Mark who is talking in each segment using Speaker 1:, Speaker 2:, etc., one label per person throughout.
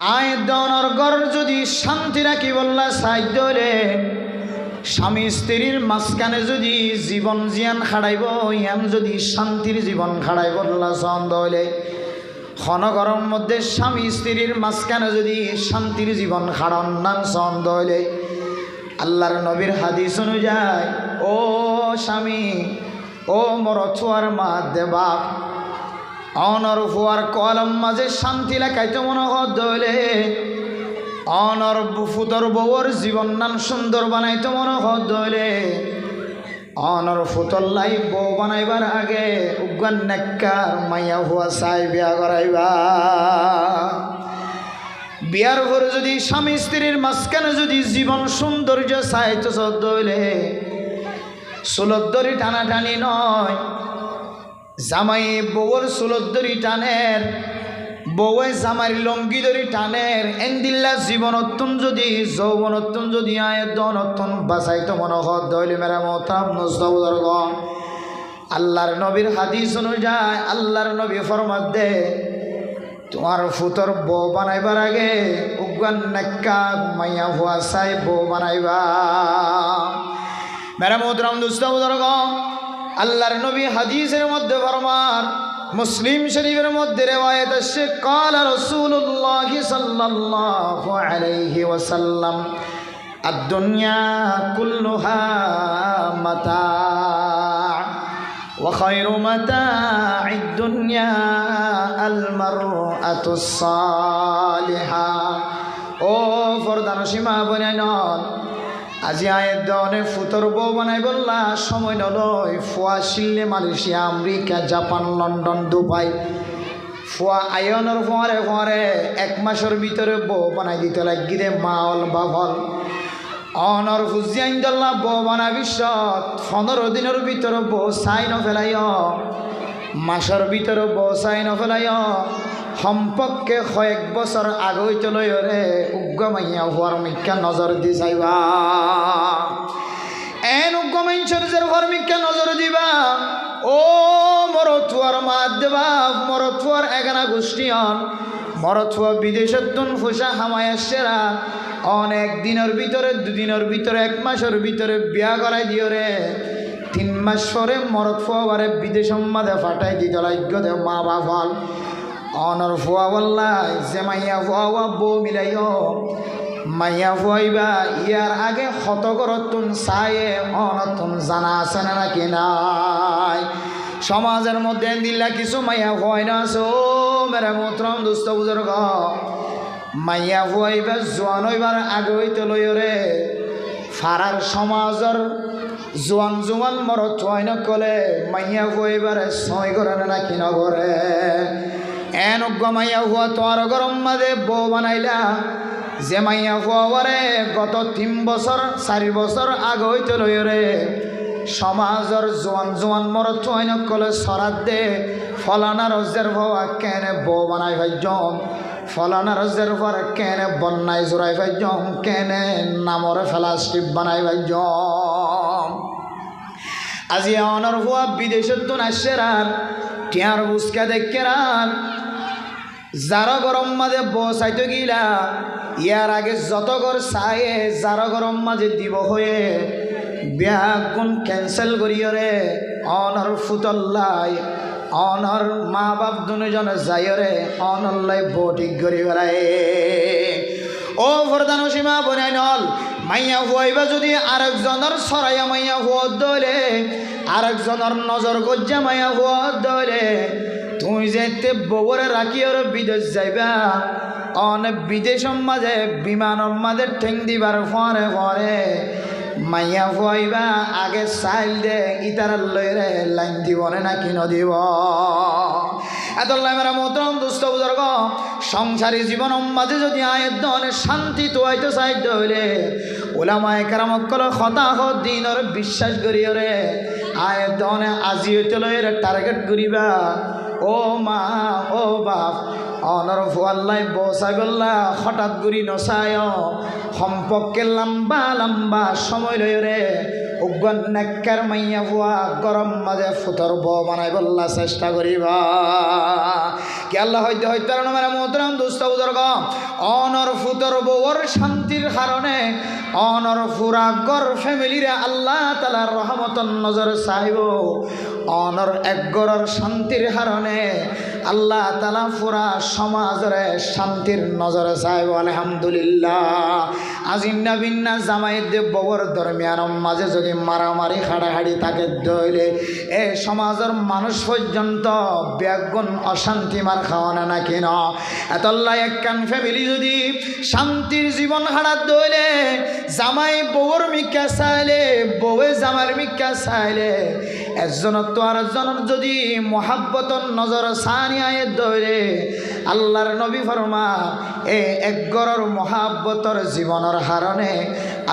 Speaker 1: আয় দনর গর যদি শান্তি রাখি বললা সাহায্য হলে স্বামী স্ত্রীর মাঝখানে যদি জীবন জিয়ান খাড়াইব, ইয়ান যদি শান্তির জীবন খাড়াই বললা ছন্দ হলে ক্ষণগরম মধ্যে স্বামী স্ত্রীর মাঝখানে যদি শান্তির জীবন খাড়ন নান ছন্দ হলে আল্লাহর নবীর হাদিস অনুযায়ী, ও স্বামী, ও মর ছোয়ার মা দেবা অনর ফুয়ার কলম মাঝে শান্তি লেখাইতে মনে হলে অনর ফুতর বউর জীবন নাম সুন্দর বানাইতে মনে হলে অনর ফুতর লাই বউ বানাইবার আগে উগান নেককার মাইয়া হুয়া চাই বিয়া করাইবা। বিয়ার পরে যদি স্বামী স্ত্রীর মাঝখানে যদি জীবন সৌন্দর্য চাইতে সদ্য হইলে সুলদ্দরি টানাটানি নয় জামাই বউর সুলদ্দরি টানের, বউয়ে জামাই লঙ্গি ধরি টানের, এন্দিল্লা জীবনত্তন যদি, যৌবনত্তন যদি আয় দনত্তন বাসাইতো মনে হত দইলে মেরা মতাব নস্তবর্গণ আল্লাহর নবীর হাদিস অনুযায়ী, আল্লাহর নবী ফরমাত দে, তোমার ফুতর বউ বানাইবার আগে উগান নাক্কা মাইয়া হুয়া সাই বউ বানাইবা। মেরা মোহতরাম দুস্তবর্গণ আল্লাহর নবী হাদিসের মধ্যে ফরমান মুসলিম শরীফের মধ্যে রেওয়ায়ত আসছে قال رسول الله صلى الله عليه وسلم الدنيا كلها متاع وخير متاع الدنيا المرأة الصالحة ও ফরদান সীমা বনে নন আজি আয়ের দনে ফুতর বউ বানাই বললা, সময় নলয় ফুয়া শিল্লে Malaysia, America, Japan, London, Dubai. ফুয়া আয়নের ফোয়ারে ফোয়ারে এক মাসের ভিতরে বউ বানাই দিতে লাগিরে মাল বাভল অনর ফুজিয়াইন দল্লা বউ বানা বিশ্বত, পনেরো দিনের ভিতরে বউ চাই নফেলাই মাসের ভিতরে বউ চাই নফেলাই সম্পর্কে কয়েক বছর আগৈ তলৈ রে উগ্ৰ মাইয়া হোৱাৰ মিখ্যা নজৰ দি চাইবা। এন মাইনছৰ যে ঘৰ মিখ্যা নজৰ দিবা। ও মরথুয়ার মাত দেবা মরথুয়ার এগানা গোষ্ঠীয়ন। মরথুয়া বিদেশের তুন ফুসা হামায় সেরা অনেক দিনের ভিতরে দুদিনের ভিতরে এক মাসের ভিতরে বিয়া করাই দিও রে তিন মাস পরে মরত ফুয়াবারে বিদেশ মাদে ফাটাই দিত লাগ্য দে মা বাফল অনর ফুয়া যে মাইয়া ফুয়া বউ মিলাইও, মাইয়া ফুয়াইবা, ইয়ার আগে শত করতুন চায়ে অনতুন জানা আছে না নাকি নাই? সমাজের মধ্যে দিল্লা কিছু মাইয়া ফুয়াই না আছো মেরে মোত্রম দুস্থ বুজুর্গ। মাইয়া ফুয়াইবা জোয়ান হইবার আগে হইতে লই রে। ফারার সমাজর জোয়ান জোয়ান মরত থুয়াই নকলে মাইয়া ফুয়াইবারে ছয় না নাকি নগরে। এন মাইয়া হুয়া তোর গরম মাদে বউ বানাইলা। যে মাইয়া হুয়ারে গত তিন বছর, চারি বছর আগ হইতে রে। সমাজর জোয়ান জোয়ান মরত থুয়াই নকলে সরাত দে। ফলানা রজের ভবা কেনে বউ বানাই ভাইজম ফলানা রজের পর কেনে বন্যায় জোড়াই ভাইজম কেনে নামরে ফেলাস্টিপ বানাই ভাইজম আজি অনর হুয়া বিদেশত তো নাশেরার টিয়ার বুসকা দেখেরান যারা গরম মাঝে বসাইতে গিলা ইয়ার আগে যত ঘর চায়ে যারা গরম মাঝে দিব হয়ে। বিয়া কোন ক্যান্সেল করিয়রে অনর ফুতল্লাই, অনর মা বাপ দুজনে যাইরে অনল্লাই বটিক করি বেড়ায় ও ভরদান সীমা বনাই নল, মাইয়া হুয়াইবা যদি আরেকজনের সরাইয়া মাইয়া হুয়ার দলে আরেকজনের নজর গজ্জা মাইয়া হুয়ার দলে তুই যেতে বগরে রাখি আর বিদেশ যাইবা। অনেক বিদেশ মাঝে বিমানের মাঝে ঠেং দিবার ফরে ফরে মাইয়া ফুয়াইবা আগে চাইল দে, ইতার লইরে লাইন দিব না কিন দিব মতরম দুস্থ বুজর্গ, সংসারী জীবন মাঝে যদি আয়ের দনে শান্তি তো তোয়াইতে সাহায্য হইলে, ওলামায় কারামকল হতাহ দিনর বিশ্বাস করিও রে। আয়ের দনে আজি হইতে লইরে টার্গেট করিবা। ও মা, ও বাপ, অনর বসাই বললা হঠাৎ গুড়ি নচায় সম্পর্কে লম্বা লম্বা সময় লয় রে। নেককার মাইয়া ফুয়া গরম মাঝে ফুতর ব বানাই বল্লা, চেষ্টা করিবা। কি আল্লাহ হইতে হইতে মানে মোতরাম দুস্ত বুজর্গ। অনর ফুতর বউর শান্তির কারণে অনর ফুরা গর ফ্যামিলিরে আল্লাহ তালার রহমতন নজর চাইব। অনর এক গরর শান্তির কারণে আল্লাহ তালা ফুরা সমাজরে শান্তির নজরে চাইব, আলহামদুলিল্লাহ। আজিন্না বিন্না জামাই দেব ববর দরমিয়ান মাঝে যদি মারামারি, হাড়াহাড়ি থাকে দইলে এ সমাজের মানুষ পর্যন্ত ব্যাগুণ অশান্তি মার খাওয়ানো না কেন? এতল্লা একখান ফ্যামিলি যদি শান্তির জীবন হারাত দইলে জামাই বউর মিকা চাইলে, বউয়ে জামার মিকা চাইলে একজনের তো আর একজনের যদি মহাব্বতর নজর সানি আয়ে দইলে আল্লাহর নবী ফরমা এ একগরর মহাব্বতর জীবনের হারণে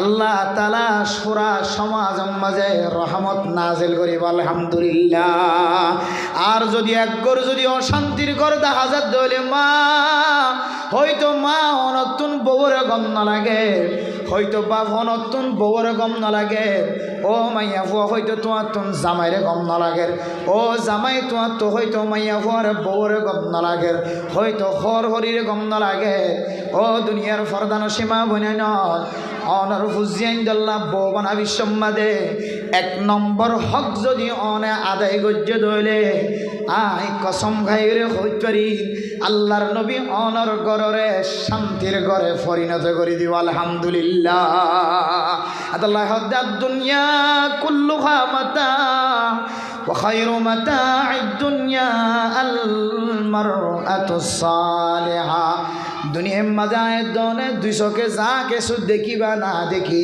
Speaker 1: আল্লাহ তালা সুরা সমাজ মাঝে রহমত নাজিল করিব, আলহামদুলিল্লাহ। আর যদি একগর যদি অশান্তির ঘর দেখা যাত মা হয়তো মা অনতুন বউরে গম না লাগে হয়তো বাপ অনতুন বউরে গম না লাগে ও মাইয়া ফুয়া, হয়তো তোমার তুন জামাইরে গম না লাগে ও জামাই, তোমার তো হয়তো মাইয়া ফুয়ারে বউরে গম না লাগে হয়তো হর হরিরে গম না লাগে ও দুনিয়ার ফরদান সীমা বনে নয়। অনর ফুজিয়াইন দল্লা বৌবানা বিশ্বম্মাদে। এক নম্বর হক যদি অনে আদায় গজ্য দইলে, আই কসম খাইরে হইত পারি। আল্লাহর নবী অনর গররে শান্তির ঘরে পরিণত করে দিব আলহামদুলিল্লাহ আদাল্লাহ হদ্দার দুনিয়া কুল্লুহা মাতা وخير متاع الدنيا المرأة الصالحة দুনিয়ার মাজায় দনে দুইশকে যা কিছু দেখিবা না দেখি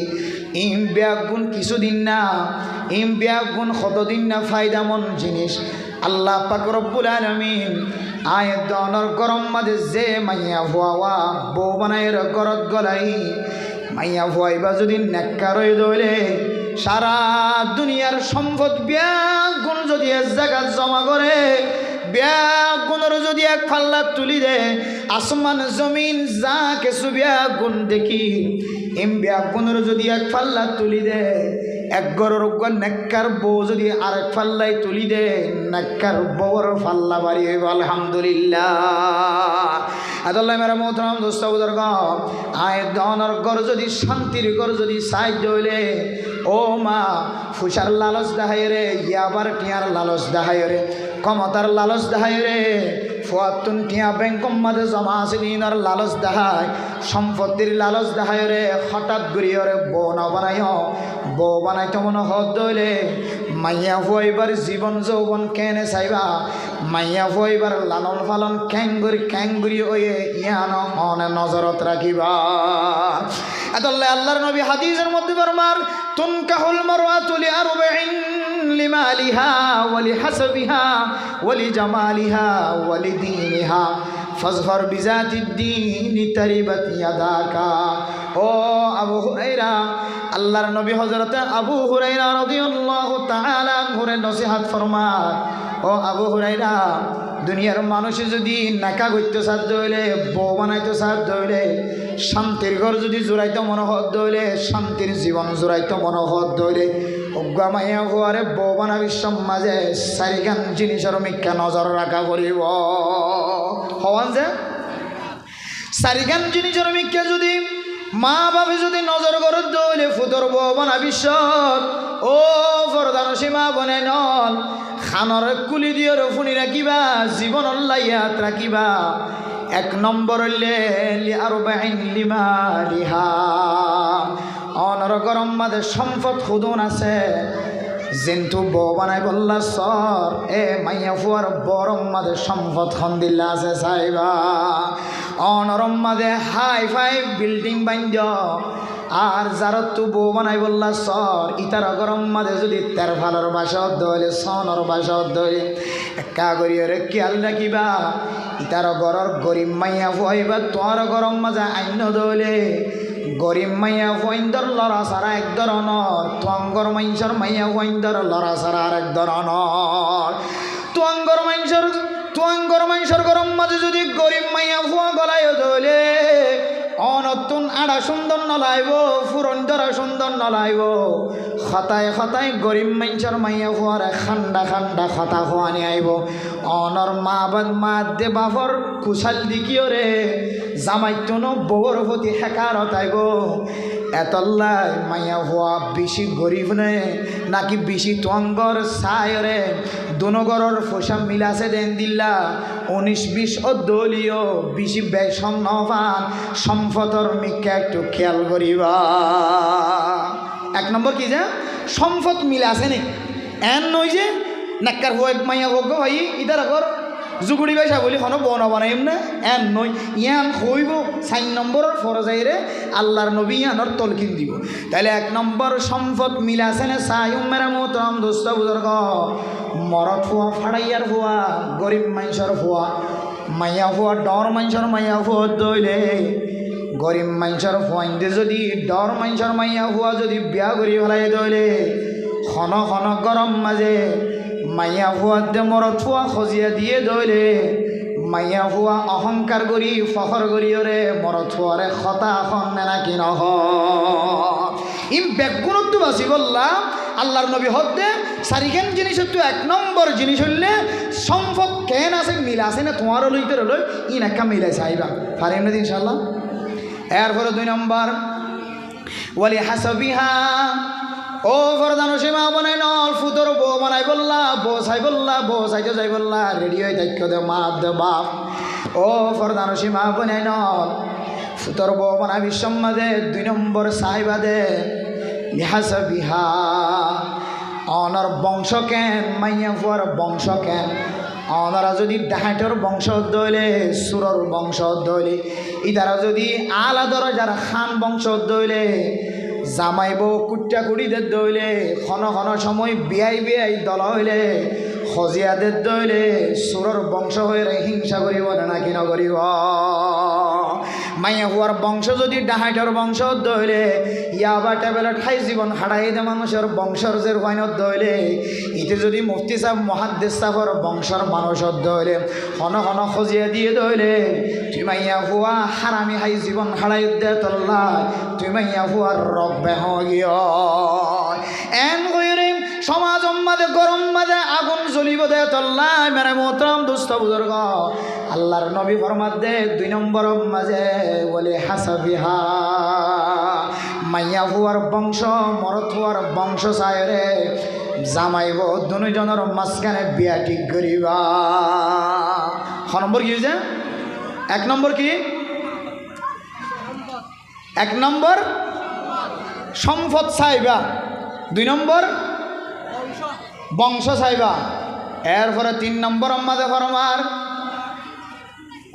Speaker 1: ইম ব্যাগ গুণ কিছুদিন না ইম ব্যাগ গুণ কতদিন না ফায়দামন জিনিস আল্লাহ পাক রব্বুল আলমিন আয় দনর গরম মাঝে যে মাইয়া ভুয়া বউ বানাইয়ের গরত গলাই, মাইয়া ভুয়াইবা যদি নেককার হয়ে দইলে সারা দুনিয়ার সম্পদ ব্যাগ গুণ যদি এক জায়গায় জমা করে ব্যাগ গুণের যদি এক ফাল্লা তুলি দে, আসমান, জমিন যা কিছু ব্যাগ গুণ দেখি, এম ব্যাগ গুণের যদি এক ফাল্লা তুলি দে এক গরর নেককার বউ যদি আরেক ফাল্লাই তুলি দে নেককার বউর ফাল্লা বাড়ি হইব, আলহামদুলিল্লাহ। আদাল্লাহ মেরা মোহতরাম দোস্ত বুজর্গ আয় দনর গর যদি, শান্তির গর যদি সাহায্য হইলে, ও মা, ফুসার লালচ দেখায় রে, ইয়াবার টিয়ার লালচ দেখায় রে, ক্ষমতার লালচ দেখায় রে ফুয়াতুন টিয়া ব্যাংকম মাঝে জমা আছে দিনের লালচ দেখায় সম্পত্তির লালচ দেখায় রে, হঠাৎ ঘুরিয়ে রে বউ না বানাই বউ বানাইতে মনে হত দইলে মাইয়া ফুয়াইবার জীবন যৌবন কেনে চাইবা, মাইয়া ফুয়াইবার লালন ফালন ক্যাঙ্গুরি ক্যাঙ্গুরি ওয়ে ইয়ান অনে নজরত রাখিবা। এতলে আল্লাহর নবী হাদিসের মধ্যে বরমার, তুনকাহুল মারওয়াতুলি আরবাইন লিমালিহা জামালিহা ওয়ালি দীনিহা ফজফর বিজাতিদ্দিন তারিবাত ইয়াদাকা ও আবু হুরাইরা আল্লাহর নবী হযরতে আবু হুরাইরা রাদিয়াল্লাহু তাআলা ঘুরে নসিহত ফরমায়, ও আবু হুরাইরা দুনিয়ার মানুষ যদি নাকা করতে সাহায্য হইলে, বউ বানাইতে সাহায্য হইলে, শান্তির ঘর যদি জোড়াইতে মনোহত দইলে, শান্তির জীবন জোড়াইতে মনোহত দইলে অজ্ঞা মাইয়া হওয়ারে বউ বানাবি মাঝে চারিখান জিনিসের মিথ্যা নজর রাখা করিব হওয়ান যে চারিখান জিনিসের মিথ্যা যদি মা বাপে যদি নজর করে দইলে ফুতর বানা বিশ্বত ও ফরদান সীমা বনে নল খানর কুলি দিয়ে ফুনি রাখিবা জীবন লাইয়াত রাখিবা এক নম্বর লে আর লিমা লিহা। অনর গরম মাদে সম্পদ খুদুন আছে। জিন্তু বউ বানাই বললা, সর, এ মাইয়া ফুয়ার বরম মাদে সম্পদ খন্দিল্লা আছে চাইবা অনরম মাদে হাই ফাই বিল্ডিং বাইন্দ। আর যার তু বউ বানাই বললা, সর, ইতার গরম মাঝে যদি তের ভালোর বাসা দইলে সনর বাসা দইলে একা করিয়রে খেয়াল রাখিবা। ইতার গরর গরিব মাইয়া ফুয়াইবা তোর গরম মাঝে আইন দইলে গরিব মাইয়া ফুয়াইন্দর লড়া সারা এক ধরনের, তোয়াঙ্গর মাইনসর মাইয়া ফুয়াইন্দর লড়া সারা আর এক ধরনের। তোয়াঙ্গর মাইনসর তোয়াঙ্গর মাইনসর গরম মাঝে যদি গরিব মাইয়া ফুয়া গলায় দইলে অন তুন আড়া সুন্দর নলাইব ফুরন্দরা সুন্দর নলাইব। খতায় খতায় গরিব মাইনচর মাইয়া ফুয়ারে খান্ডা খান্ডা খতা খোয়ানি আইব। অনর মা বাদ মা দে বাফর কুশাল দিকিও রে জামাই তুনো বউর প্রতি হেকারত আইব। এতল্লাই মাইয়া হওয়া বেশি গরিব নে, নাকি বেশি তোয়াঙ্গর সায়রে দুনগরর ফোসা মিলাছে দেন দিল্লা উনিশ বিশ ও দলীয় বেশি বেসম নফান সম্পদর মিকে একটু খেয়াল করিবা। এক নম্বর কি যে? সম্পদ মিলে আছে নি। এন নই যে, নাক্কার হোক মাইয়া হোক ভাই ইদার আগর জুগুড়ি বাইসা বলি কোনো বন বানাইম না এন নই ইয়ান হইব, চার নম্বরের ফরজাইরে আল্লাহর নবী ইয়ানোর তলকিন দিব। তাহলে এক নম্বর সম্পদ মিলে আছে না সাইম মেরা মোতম দোস্ত বুজুর্গ। মরত ফুয়া, ফাড়াইয়ার ফুয়া, গরিব মানুষের ফুয়া, মাইয়া ফুয়া, ডর মানুষের মাইয়া ফুয়া দইলে। গরিব মানুষের ফুয়াইন্দে যদি, ডর মানুষের মাইয়া ফুয়া যদি বিয়া করি ফেলাই দইলে। খন খন গরম মাঝে মাইয়া দে মরত ফুয়া খজিয়া দিয়ে দইলে। মাইয়া ফুয়া অহংকার করি ফখর করি ওরে মরত ফুয়ারে খতা এখন নাকি নহ। ইম বেগুণত্ব বাসি বললাম আল্লাহর নবী হতে সারিখান জিনিস তো এক নম্বর জিনিস হইলে সম্ভব কেন আছে, মিল আছে না তোমারও লইতে রইল ইন একটা মিলাইছে আইবা পারিম না ইনশাল্লাহ এরপরে দুই নম্বর ওয়ালি হাসবিহা ও ফরদান সীমা বনাই নল ফুতর বউ বানাই বললা, বউ চাই বললা, বউ চাইতে যাই বললা, রেডি হয়ে দায়িত্ব দে মা দে বাপ। ও ফরদান সীমা বনাই নল ফুতর বউ বানাই বিশ্বম্মাদে দুই নম্বর সাইবা দে লিহাসা বিহা। অনার বংশ কেন, মাইয়া ফুয়ার বংশ কেন? অনারা যদি ডাহাইটর বংশ দইলে সুরর বংশ দইলে ইতারা যদি আলাদর যারা খান বংশ দইলে জামাইব কুট্টা কুড়িদের দইলে ক্ষণ ক্ষণ সময় বিয়াই বিয়াই দল হইলে সজিয়াদের দইলে, সুরর বংশ হয়ে হিংসা করিব না নাকি নকরিব মাইয়া হুয়ার বংশ যদি ডাহাইটর বংশ দইলে ইয়াবা টেবেলত খাই জীবন হারাই দে মানুষের বংশর যে রুয়াইনত দইলে ইতে যদি মুফতি সাহেব, মহাদ্দেশ সাহেবর বংশর মানুষত দইলে হন হন খজিয়া দিয়ে দইলে তুই মাইয়া হুয়া হারামি হাই জীবন হারাই দে তল্লা, তুই মাইয়া হুয়ার রব বেহ গিয়। এন সমাজ মাঝে গরম মাঝে আগুন জ্বলিব দে তল্লা মেরে মোতরম দুস্থ বুজুর্গ। আল্লাহর নবী ফরমাত দে, দুই নম্বর মাঝে বলে হাসাবিহা। মাইয়া হুয়ার বংশ মরত হুয়ার বংশ সায়রে, জামাইব দুজনের মাঝখানে বিয়া ঠিক করিবা। ছ নম্বর কি হয়েছে এক নম্বর কি? এক নম্বর সম্পদ চাইবা দুই নম্বর বংশ চাইবা এরপরে তিন নম্বর আমাদের ফরমার।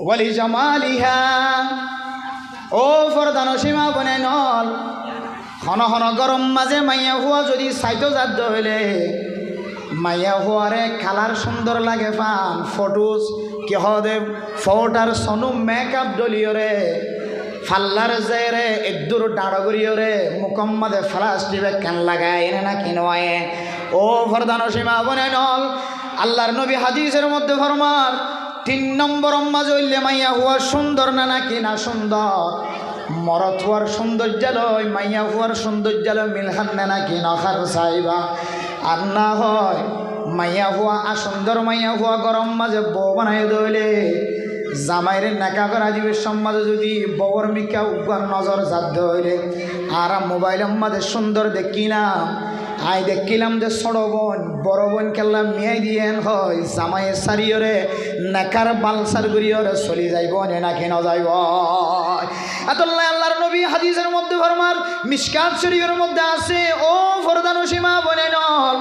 Speaker 1: ওয়ালি জামালিহা ও ফরদান সীমা বনে নল। হন হন গরম মাঝে মাইয়া হুয়া যদি সাইতো জাত হইলে, মাইয়া হুয়ারে কালার সুন্দর লাগে পান। ফটোস কেহ দে ফটার সনু মেকআপ দলিয়রে ফাল্লার জেরে একদূর ডাড় করিয়রে মুকম্মদে ফ্লাস দিবে কেন লাগায় না কিনোয় ও ফরদান সীমা, বনে নল। আল্লাহর নবী হাদিসের মধ্যে ফরমার, তিন নম্বর আম্মা জইলে মাইয়া হুয়া সুন্দর না নাকি না সুন্দর? মরত হওয়ার সৌন্দর্যালয়, মাইয়া হওয়ার সৌন্দর্যালয় মিলহান না নাকি নখার চাইবা আর না হয়, মাইয়া হুয়া আর সুন্দর মাইয়া হুয়া গরম মাঝে বউ বানাই দইলে। জামাইরে নেকা করা দিবে সমাজে যদি বউর মিকা উপার নজর জাত হইলে আর মোবাইলের মাঝে সুন্দর দেখি না। আই দেখিলাম যে ছোট বোন, বড় বোন কেল্লা মিয়াই দিয়েন হয়। জামাইয়ে সারিয়রে নেকার বালসার গুড়িয়রে চলি যাইব নে নাকি নযাইব? এতল্লাই আল্লাহর নবী হাদিসের মধ্যে ফরমার, মিসকাত শরীফের মধ্যে আছে, ও ফরদানু সীমা বনে নল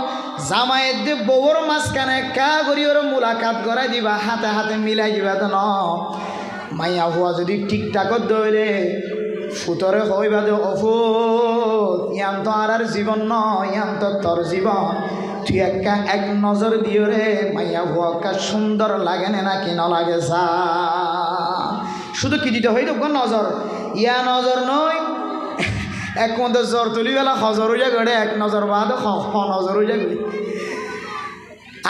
Speaker 1: জামাইয়ের দে বউর মাঝখানে কা গরিয়র মুলাকাত করাই দিবা, হাতে হাতে মিলাই দিবা তো ন। মাইয়া হুয়া যদি ঠিকঠাকত দইলে ফুতরে হইবা দে, অফুত। ইয়ান তো আর আর জীবন ন ইয়ান তো তোর জীবন। তুই একা এক নজর দিও রে, মাইয়া হুয়াকা সুন্দর লাগে না নাকি ন লাগে যা। শুধু কি দিতে হইতো নজর? ইয়া নজর নয়, এক মধ্যে জ্বর তুলি বেলা হজর হইয়া গড়ে, এক নজর বাদ নজর হইয়া গড়ি।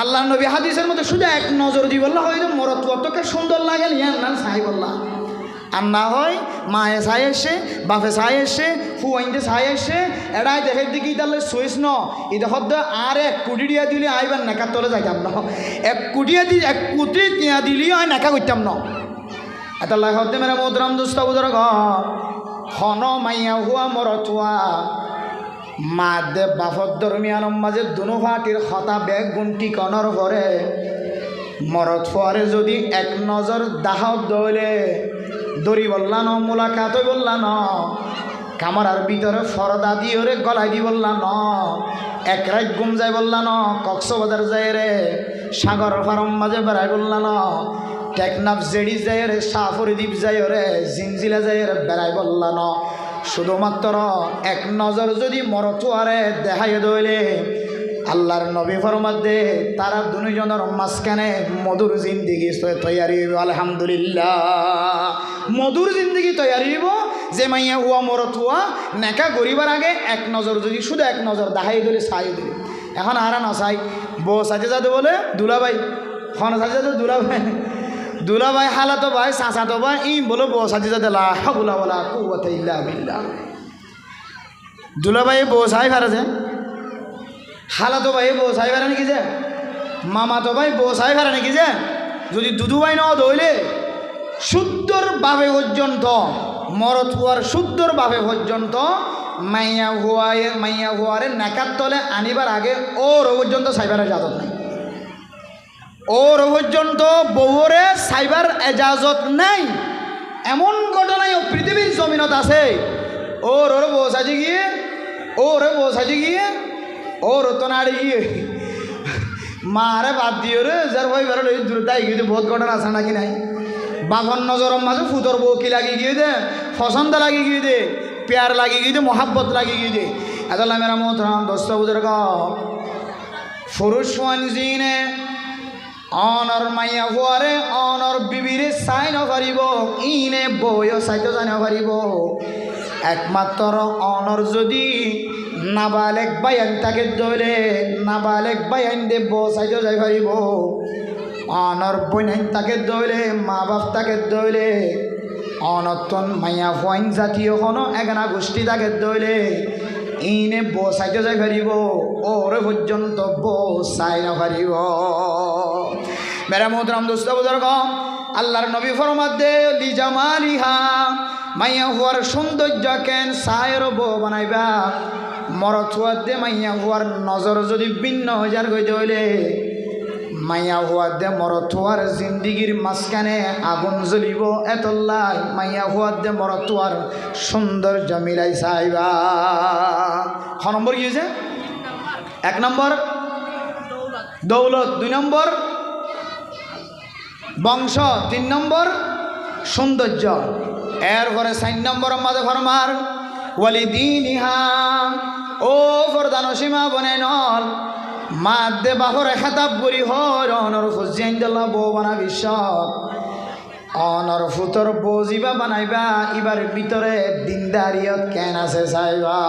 Speaker 1: আল্লাহ নবী হাদিসের মধ্যে শুধু এক নজর দি বললা হয়তো মরত কতকে সুন্দর লাগে ইয়ান নাম সাই বললা আর না হয় মায়ে চাই এসে, বাপে চাই এসে ফুয়াইনতে চাই এসে এড়াই দেখে দেখি তাহলে সুইস ন। এই দেখত আর এক কোটি দিয়া দিলে আইবার নেকা তলে যাইতাম ন। এক কোটিয়া দি এক কোটি টিয়া দিলেও আই নেকা করতাম ন। এটা লাখতে মেরে মধুরাম দুষ্ট বুধর ঘর। হন মাইয়া হুয়া মরতুয়া মা দে বাফর দরমিয়ান মাঝে দুনো ফাটির হতা বেগ গুন্টি কনর পরে মরত ফুয়ারে যদি এক নজর দাহত দইলে দড়ি বললা ন মোলাকাত বললা ন কামারার ভিতরে ফরদা দিয়ে রে গলায় দি বললা ন এক রাত গুম যায় বললা ন কক্সবাজার যায় রে। সাগর ফারম মাঝে বেড়াই বললা ন টেকনাফ জেডি যায় রে সাফরি দ্বীপ যায় রে জিনজিলা যায় রে বেড়াই বললা ন শুধুমাত্র এক নজর যদি মরচুয়ারে দেখাই দইলে আল্লাহর নবী ফরমাদে তারা দুজনের মাঝখানে মধুর জিন্দিগি তৈয়ারি হইব, আলহামদুলিল্লাহ। মধুর জিন্দিগি তৈয়ারি হইব, যে মাইয়া হুয়া মরত হুয়া, নেকা গরিবার আগে এক নজর, যদি শুধু এক নজর, দাহাই দিলে চাই দিলে। এখন আর না চাই বউ সাজে যাতে বলে, দুলাভাই খন সাজে যাতে দুলাভাই দুলাভাই হালাতো ভাই, চাচাতো ভাই ই বলো বউ সাজে যাতে লা হাবুলা বলা কুয়াতে ইল্লা বিল্লাহ। দুলাভাই বউ চাই ফারা যে হালাতো ভাই বউ ফারা নাকি যে? মামা তো ভাই বউ ফারা নাকি যে? যদি দুদু ভাই ন দইলে শুদ্ধর ভাবে পর্যন্ত মরত হওয়ার শুদ্ধর ভাবে পর্যন্ত মাইয়া হুয়ায়, মাইয়া হুয়ারে নাকার তলে আনিবার আগে ওর পর্যন্ত সাইবার এজাজত নাই। ওর পর্যন্ত বউরে সাইবার এজাজত নাই। এমন ঘটনাই ও পৃথিবীর জমিনত আছে। ওর ওর বউ সাজি গিয়ে, ওর বউ সাজি গিয়ে ওর তো নাড়ি গিয়ে মারে বাদ দিয়ে রে, যার ভাই বেরো তাই কিন্তু বহুত ঘটনা আছে নাকি নাই? বাঘর নজরের মাঝে ফুতর বউ কি লাগি গিয়ে দে পছন্দ লাগি গিয়ে দে, প্যার লাগি গিয়ে দে, মহাব্বত লাগি গিয়ে দে। এতলা মেরা মোহতরাম দোস্ত বুজুর ফুরুষ জিনে, অনর মাইয়া হুয়ারে অনর বিবিরে চাই নপারিব ইনে বইও চাইতে জানিব পারিব। একমাত্র অনর যদি নাবালেক বাইন তাকে ধরে নাবালেক বাইন দেব চাইতে যাই পারিব। অনর বইনাইন তাকে দইলে মা বাপ তাকে দইলে অনতন মাইয়া ফুয়াইন জাতীয় কোনো এগানা গোষ্ঠী তাকে দইলে ইনে বসাইতে যাই পারিব, ওরে পর্যন্ত বসাই না পারিব। মেরা মোদরাম দোস্ত বুজর্গ, আল্লাহর নবী ফরমাদে, লিজামালিহা, মাইয়া হুয়ার সৌন্দর্য কেন সায়ের বউ বানাইবা। মরত দে মাইয়া হুয়ার নজর যদি ভিন্ন হাজার গই হইলে, মাইয়া হুয়া দে মরত হওয়ার জিন্দিগির মাঝখানে আগুন জ্বলিব এতল্লাই মাইয়া হুয়া দে মরত হওয়ার সৌন্দর্য মিলাই চাইবা। খ নম্বর কি হয়েছে এক নম্বর। দৌলত। দুই নম্বর। বংশ। তিন নম্বর। সৌন্দর্য। এরপরে চার নম্বর মাঝে ফরমার ওয়ালি দিন ইহা ও ফরদান সীমা বনে নল মা দে বাহরে খেতাব করি হর, অনর ফুজিয়ান বৌ বানা বিশ্ব অনর ফুতর বৌ বানাইবা, ইবার ভিতরে দিনদারিয়ত কেন আছে চাইবা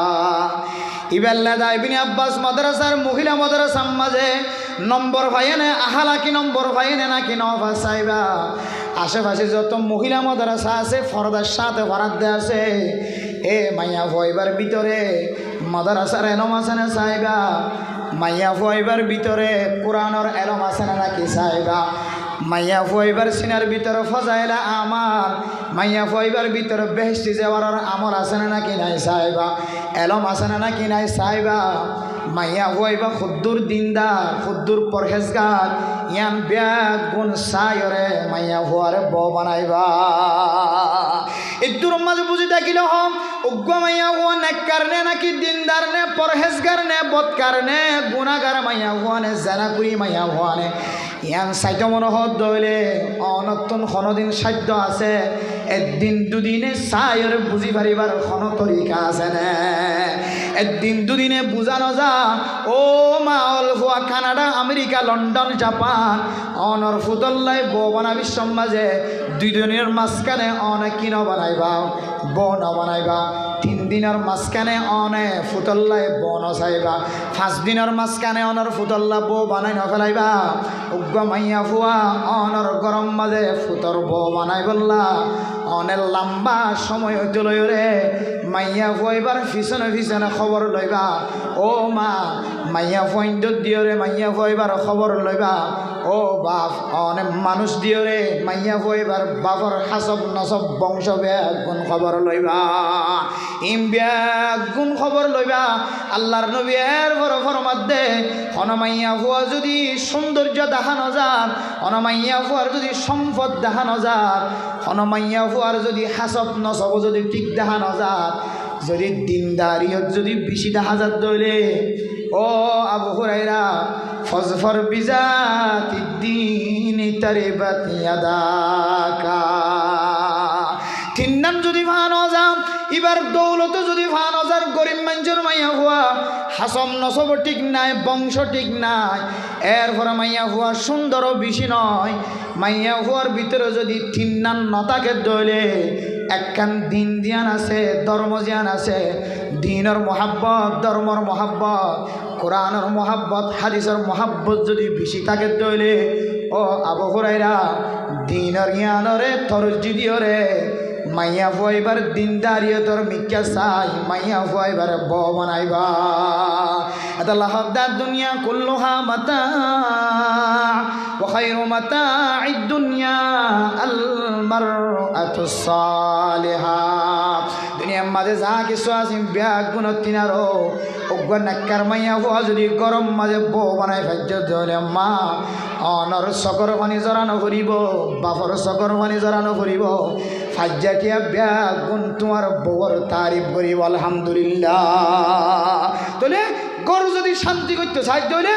Speaker 1: ইবেল্লা ইবিনী আব্বাস মাদ্রাসার মহিলা মাদ্রাসার মাঝে নম্বর ভাইয়েনে, আহালা কি নম্বর ভাইয়েনে নাকি নফা চাইবা আশেপাশে যত মহিলা মাদ্রাসা আছে, ফরদার সাথে ফরাদ দে আছে। এ মাইয়া ভয়বার ভিতরে, মাদ্রাসার এলম আছে না চাইবা মাইয়া ফুয়াইবার ভিতরে, কোরআনর এলম আছে না নাকি চাইবা মাইয়া ফুয়াইবার সিনার ভিতরে ফজাইলা আমার, মাইয়া ফুয়াইবার ভিতরে বেহস্তি যাওয়ার আমল আছে না নাকি নাই চাইবা এলম আছে না নাকি নাই চাইবা মাইয়া ফুয়াইবা খুদ্দুর দিনদার, খুদ্দুর পরহেজগার, ইয়ান ব্যাগ গুণ চাইরে মাইয়া ফুয়ারে ব বানাইবা। ইদ্দুর মাঝে বুঝি থাকিল হম উগ্র মাইয়া হুয়া নে নাকি দিনদার নে, পরহেজগার নে বৎকার নে, গুণাগার মাইয়া হুয়া নে, জানাকুরি মাইয়া হুয়া নে। ইয়ান সাধ্য মনোহর দইলে অনতন খনদিন সাধ্য আছে একদিন দুদিনে চাইর বুঝি পারিবার সন তরিকা আছে নে। একদিন দুদিনে বুঝা নজা ও মা অল হুয়া কানাডা আমেরিকা, লন্ডন, জাপান। অনর ফুদল্লাই বনা বিশ্বম মাঝে। দুই দিনের মাঝখানে অনেক কিন বানাইবা বন বানাইবা তিন দিনের মাঝখানে অনে ফুতল্লাই বন চাইবা। পাঁচ দিনের মাঝখানে অনর ফুতল্লা বো বানাই নফেলাইবা উগ্র মাইয়া ফুয়া, অনর গরম মাঝে ফুতর বো বানাই বললা। অনেক লম্বা সময় হইতে রে। মাইয়া ফইবার পিছনে পিছনে খবর লইবা। ও মা, মাইয়া ফইন দিয়রে মাইয়া ফইবার খবর লইবা। ও বাপ, অনেক মানুষ দিও রে, মাইয়া ফইবার বাপর হাসব, নসব, বংশ গুণ খবর লইবা। ইম গুণ খবর লইবা। আল্লাহর নবী বড় ফরমাত দে হনমাইয়া ফুয়া যদি সৌন্দর্য দেখানো যার হনমাইয়া ফুয়ার যদি সম্পদ দেখানো যার হনমাইয়া ফুয়ার যদি হাসব, নসব যদি ঠিক দেখানো যার, যদি দিনদারিয়ত যদি বেশি দেখা যাত দইলে, ও আবু হুরাইরা ফজফর বিজাত দিন তারে বাতিয়াদাকা তিন নাম যদি ভানো যাম এবার দৌলত যদি ভানো যার গরিব মানুষের মাইয়া হুয়া। হাসম নসব ঠিক নাই, বংশ ঠিক নাই, এরপরে মাইয়া হুয়া সুন্দরও বেশি নয়। মাইয়া হুয়ার ভিতরে যদি তিন নাম নতাকে দইলে, একখান দিন দিয়ান আছে, ধর্ম জিয়ান আছে দিনের মহাব্বত ধর্মর মহাব্বত কোরআনের মহাব্বত হাদিসের মহাব্বত যদি বেশি থাকে দইলে ও আবু হুরাইরা দিনের জ্ঞানরে তরজি দিয়রে মাইয়া ফুয়াইবার দিন দাঁড়িয়ে তোর মিক্কা চাই মাইয়া ফুয়াইবার ব বানাইবা এটা লাহদার দুনিয়া কুল্লুহা মাতা وخير متاع الدنيا المرأة الصالحة দুনিয়ার মাঝে যা কিছু আছে, ব্যাগ গুণ তিনারও অজ্ঞ নাক্কার মাইয়া হওয়া যদি গরম মাঝে বউ বানাই ভাজ্য ধরে মা, অনর চকৰ পানী জৰানো ফুৰিব বাপৰ চকৰ পানী জৰানো ফুৰিব ফাজ্জাতিয়া ব্যাগ, গুণ তোমাৰ বউৰ তারিফ করিব, আলহামদুলিল্লাহ। তাহলে গরু যদি শান্তি করতে চাই তাহলে